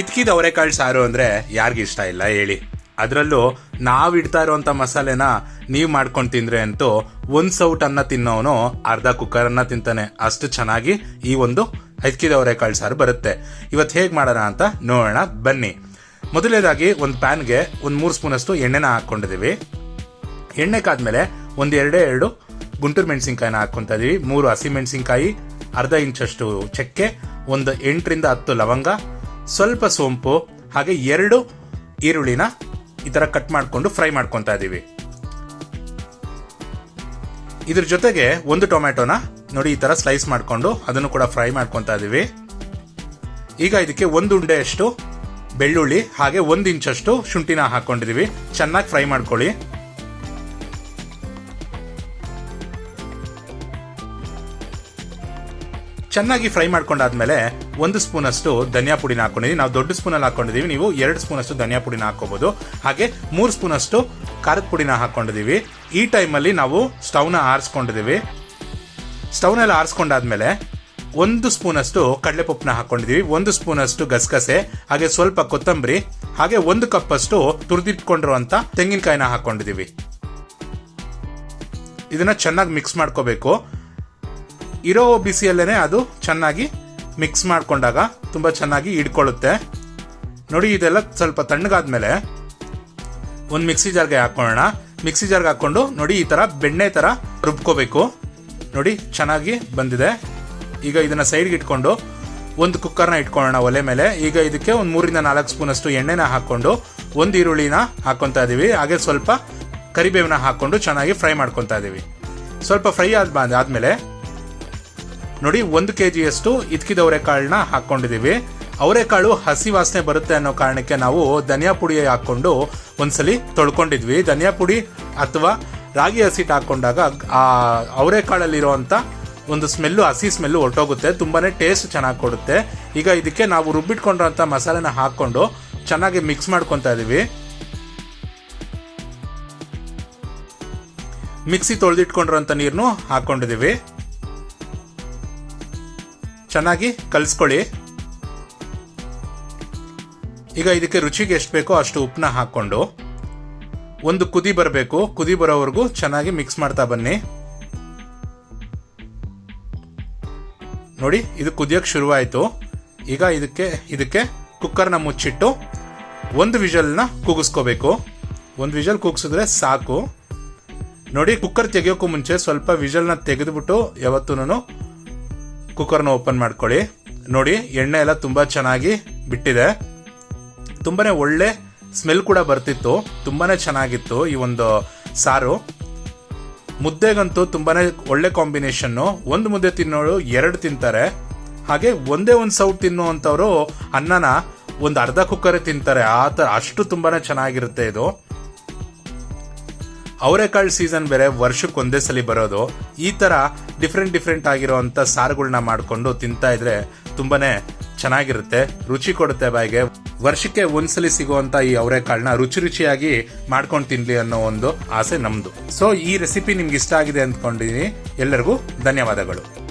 ಇದ್ಕಿದ ಅವರೆಕಾಳು ಸಾರು ಅಂದ್ರೆ ಯಾರಿಗಿಷ್ಟ ಇಷ್ಟ ಇಲ್ಲ, ಹೇಳಿ. ಅದರಲ್ಲೂ ನಾವ್ ಇಡ್ತಾ ಇರುವಂತ ಮಸಾಲೆನ ನೀವ್ ಮಾಡ್ಕೊಂಡು ತಿಂದ್ರೆ ಅಂತೂ ಒಂದ್ ಸೌಟ್ ಅನ್ನ ತಿನ್ನೋನು ಅರ್ಧ ಕುಕ್ಕರ್ ಅನ್ನ ತಿಂತಾನೆ. ಅಷ್ಟು ಚೆನ್ನಾಗಿ ಈ ಒಂದು ಹೆಚ್ಕಿದ ಅವರೆಕಾಳು ಸಾರು ಬರುತ್ತೆ. ಇವತ್ತು ಹೇಗೆ ಮಾಡೋಣ ಅಂತ ನೋಡೋಣ, ಬನ್ನಿ. ಮೊದಲನೇದಾಗಿ ಒಂದು ಪ್ಯಾನ್ಗೆ ಒಂದು ಮೂರು ಸ್ಪೂನ್ ಅಷ್ಟು ಎಣ್ಣೆನ ಹಾಕೊಂಡಿದೀವಿ ಎಣ್ಣೆ ಕಾದ್ಮೇಲೆ ಒಂದು ಎರಡೇ ಎರಡು ಗುಂಟೂರು ಮೆಣಸಿನ್ಕಾಯಿನ ಹಾಕೊಂತ ಇದೀವಿ. ಮೂರು ಹಸಿ ಮೆಣಸಿನ್ಕಾಯಿ, ಅರ್ಧ ಇಂಚಷ್ಟು ಚಕ್ಕೆ, ಒಂದು ಎಂಟರಿಂದ ಹತ್ತು ಲವಂಗ ಸ್ವಲ್ಪ ಸೋಂಪು, ಹಾಗೆ ಎರಡು ಈರುಳ್ಳಿನ ಈ ಥರ ಕಟ್ ಮಾಡಿಕೊಂಡು ಫ್ರೈ ಮಾಡ್ಕೊತಾ ಇದೀವಿ ಇದ್ರ ಜೊತೆಗೆ ಒಂದು ಟೊಮ್ಯಾಟೊನ ನೋಡಿ ಈ ತರ ಸ್ಲೈಸ್ ಮಾಡಿಕೊಂಡು ಅದನ್ನು ಕೂಡ ಫ್ರೈ ಮಾಡ್ಕೊತಾ ಇದೀವಿ ಈಗ ಇದಕ್ಕೆ ಒಂದು ಉಂಡೆಯಷ್ಟು ಬೆಳ್ಳುಳ್ಳಿ, ಹಾಗೆ ಒಂದು ಇಂಚಷ್ಟು ಶುಂಠಿನ ಹಾಕೊಂಡಿದೀವಿ ಚೆನ್ನಾಗಿ ಫ್ರೈ ಮಾಡ್ಕೊಳ್ಳಿ. ಚೆನ್ನಾಗಿ ಫ್ರೈ ಮಾಡ್ಕೊಂಡಾದ್ಮೇಲೆ ಒಂದು ಸ್ಪೂನ್ ಅಷ್ಟು ಧನಿಯಾ ಪುಡಿನ ಹಾಕೊಂಡಿದ್ದೀವಿ ನಾವು ದೊಡ್ಡ ಸ್ಪೂನ್ ಅಲ್ಲಿ ಹಾಕೊಂಡಿದೀವಿ. ನೀವು ಎರಡು ಸ್ಪೂನ್ ಅಷ್ಟು ಧನಿಯಾ ಪುಡಿನ ಹಾಕೋಬಹುದು ಹಾಗೆ ಮೂರು ಸ್ಪೂನ್ ಅಷ್ಟು ಖಾರದ ಪುಡಿನ ಹಾಕೊಂಡಿದೀವಿ ಈ ಟೈಮಲ್ಲಿ ನಾವು ಸ್ಟವ್ನ ಆರಿಸ್ಕೊಂಡಿದ್ದೀವಿ ಸ್ಟವ್ನೆಲ್ಲ ಆರಿಸ್ಕೊಂಡಾದ್ಮೇಲೆ ಒಂದು ಸ್ಪೂನ್ ಅಷ್ಟು ಕಡಲೆಪಪ್ಪನ ಹಾಕೊಂಡಿದೀವಿ ಒಂದು ಸ್ಪೂನ್ ಅಷ್ಟು ಗಸಗಸೆ, ಹಾಗೆ ಸ್ವಲ್ಪ ಕೊತ್ತಂಬರಿ, ಹಾಗೆ ಒಂದು ಕಪ್ ಅಷ್ಟು ತುರಿದಿಟ್ಕೊಂಡಿರುವಂತ ತೆಂಗಿನಕಾಯಿನ ಹಾಕೊಂಡಿದೀವಿ ಇದನ್ನ ಚೆನ್ನಾಗಿ ಮಿಕ್ಸ್ ಮಾಡ್ಕೋಬೇಕು. ಇರೋ ಬಿಸಿಯಲ್ಲೇ ಅದು ಚೆನ್ನಾಗಿ ಮಿಕ್ಸ್ ಮಾಡಿಕೊಂಡಾಗ ತುಂಬ ಚೆನ್ನಾಗಿ ಹಿಡ್ಕೊಳ್ಳುತ್ತೆ. ನೋಡಿ, ಇದೆಲ್ಲ ಸ್ವಲ್ಪ ತಣ್ಣಗಾದ್ಮೇಲೆ ಒಂದು ಮಿಕ್ಸಿ ಜಾರ್ಗೆ ಹಾಕೊಳ್ಳೋಣ. ಮಿಕ್ಸಿ ಜಾರ್ಗೆ ಹಾಕ್ಕೊಂಡು ನೋಡಿ, ಈ ಥರ ಬೆಣ್ಣೆ ಥರ ರುಬ್ಕೋಬೇಕು. ನೋಡಿ, ಚೆನ್ನಾಗಿ ಬಂದಿದೆ. ಈಗ ಇದನ್ನು ಸೈಡ್ಗೆ ಇಟ್ಕೊಂಡು ಒಂದು ಕುಕ್ಕರ್ನ ಇಟ್ಕೊಳ್ಳೋಣ ಒಲೆ ಮೇಲೆ. ಈಗ ಇದಕ್ಕೆ ಒಂದು ಮೂರಿಂದ ನಾಲ್ಕು ಸ್ಪೂನ್ ಅಷ್ಟು ಎಣ್ಣೆನ ಹಾಕ್ಕೊಂಡು ಒಂದು ಈರುಳ್ಳಿನ ಹಾಕ್ಕೊತಾ ಇದ್ದೀವಿ ಹಾಗೆ ಸ್ವಲ್ಪ ಕರಿಬೇವನ್ನ ಹಾಕ್ಕೊಂಡು ಚೆನ್ನಾಗಿ ಫ್ರೈ ಮಾಡ್ಕೊತಾ ಇದ್ದೀವಿ ಸ್ವಲ್ಪ ಫ್ರೈ ಆದ ಆದ್ಮೇಲೆ ನೋಡಿ, ಒಂದು ಕೆ ಜಿಯಷ್ಟು ಇದ್ಕಿದ ಅವರೆಕಾಳನ್ನ ಹಾಕೊಂಡಿದೀವಿ ಅವರೆಕಾಳು ಹಸಿ ವಾಸನೆ ಬರುತ್ತೆ ಅನ್ನೋ ಕಾರಣಕ್ಕೆ ನಾವು ಧನಿಯಾ ಪುಡಿ ಹಾಕೊಂಡು ಒಂದ್ಸಲಿ ತೊಳ್ಕೊಂಡಿದ್ವಿ. ಧನಿಯಾ ಪುಡಿ ಅಥವಾ ರಾಗಿ ಹಸಿಟ್ಟು ಹಾಕೊಂಡಾಗ ಆ ಅವರೆಕಾಳಲ್ಲಿರುವಂಥ ಒಂದು ಸ್ಮೆಲ್ಲು ಹಸಿ ಸ್ಮೆಲ್ಲು ಹೊರಟೋಗುತ್ತೆ. ತುಂಬಾನೇ ಟೇಸ್ಟ್ ಚೆನ್ನಾಗಿ ಕೊಡುತ್ತೆ. ಈಗ ಇದಕ್ಕೆ ನಾವು ರುಬ್ಬಿಟ್ಕೊಂಡಿರೋಂಥ ಮಸಾಲೆನ ಹಾಕೊಂಡು ಚೆನ್ನಾಗಿ ಮಿಕ್ಸ್ ಮಾಡ್ಕೊತಾ ಇದೀವಿ. ಮಿಕ್ಸಿ ತೊಳೆದಿಟ್ಕೊಂಡಿರೋಂಥ ನೀರನ್ನು ಹಾಕೊಂಡಿದೀವಿ ಚೆನ್ನಾಗಿ ಕಲಿಸ್ಕೊಳ್ಳಿ. ಈಗ ಇದಕ್ಕೆ ರುಚಿಗೆ ಎಷ್ಟು ಬೇಕೋ ಅಷ್ಟು ಉಪ್ಪನ್ನ ಹಾಕ್ಕೊಂಡು ಒಂದು ಕುದಿ ಬರಬೇಕು. ಕುದಿ ಬರೋವರೆಗೂ ಚೆನ್ನಾಗಿ ಮಿಕ್ಸ್ ಮಾಡ್ತಾ ಬನ್ನಿ. ನೋಡಿ, ಇದು ಕುದಿಯೋಕ್ಕೆ ಶುರುವಾಯಿತು. ಈಗ ಇದಕ್ಕೆ ಇದಕ್ಕೆ ಕುಕ್ಕರ್ನ ಮುಚ್ಚಿಟ್ಟು ಒಂದು ವಿಜಲ್ನ ಕೂಗಿಸ್ಕೋಬೇಕು. ಒಂದು ವಿಜಲ್ ಕೂಗಿಸಿದ್ರೆ ಸಾಕು. ನೋಡಿ, ಕುಕ್ಕರ್ ತೆಗಿಯೋಕ್ಕೂ ಮುಂಚೆ ಸ್ವಲ್ಪ ವಿಜಲ್ನ ತೆಗೆದುಬಿಟ್ಟು ಯಾವತ್ತೂ ಕುಕ್ಕರ್ನ ಓಪನ್ ಮಾಡ್ಕೊಳ್ಳಿ. ನೋಡಿ, ಎಣ್ಣೆ ಎಲ್ಲ ತುಂಬ ಚೆನ್ನಾಗಿ ಬಿಟ್ಟಿದೆ. ತುಂಬಾನೇ ಒಳ್ಳೆ ಸ್ಮೆಲ್ ಕೂಡ ಬರ್ತಿತ್ತು. ತುಂಬಾನೇ ಚೆನ್ನಾಗಿತ್ತು ಈ ಒಂದು ಸಾರು. ಮುದ್ದೆಗಂತೂ ತುಂಬಾನೇ ಒಳ್ಳೆ ಕಾಂಬಿನೇಷನ್ನು. ಒಂದು ಮುದ್ದೆ ತಿನ್ನೋರು ಎರಡು ತಿಂತಾರೆ. ಹಾಗೆ ಒಂದೇ ಒಂದು ಸೌಟ್ ತಿನ್ನುವಂಥವ್ರು ಅನ್ನನ ಒಂದು ಅರ್ಧ ಕುಕ್ಕರ್ ತಿಂತಾರೆ. ಆ ಥರ ಅಷ್ಟು ತುಂಬಾನೇ ಚೆನ್ನಾಗಿರುತ್ತೆ ಇದು. ಅವರೆಕಾಳು ಸೀಸನ್ ಬೇರೆ, ವರ್ಷಕ್ಕೆ ಒಂದೇ ಸಲ ಬರೋದು, ಈ ತರ ಡಿಫ್ರೆಂಟ್ ಡಿಫ್ರೆಂಟ್ ಆಗಿರುವಂತ ಸಾರುಗಳನ್ನ ಮಾಡಿಕೊಂಡು ತಿಂತಾ ಇದ್ರೆ ತುಂಬಾನೇ ಚೆನ್ನಾಗಿರುತ್ತೆ, ರುಚಿ ಕೊಡುತ್ತೆ ಬಾಯಿಗೆ. ವರ್ಷಕ್ಕೆ ಒಂದ್ಸಲಿ ಸಿಗುವಂತ ಈ ಅವರೆಕಾಳನ್ನ ರುಚಿ ರುಚಿಯಾಗಿ ಮಾಡ್ಕೊಂಡು ತಿನ್ಲಿ ಅನ್ನೋ ಒಂದು ಆಸೆ ನಮ್ದು. ಸೊ ಈ ರೆಸಿಪಿ ನಿಮ್ಗೆ ಇಷ್ಟ ಆಗಿದೆ ಅಂದ್ಕೊಂಡಿದೀನಿ. ಎಲ್ಲರಿಗೂ ಧನ್ಯವಾದಗಳು.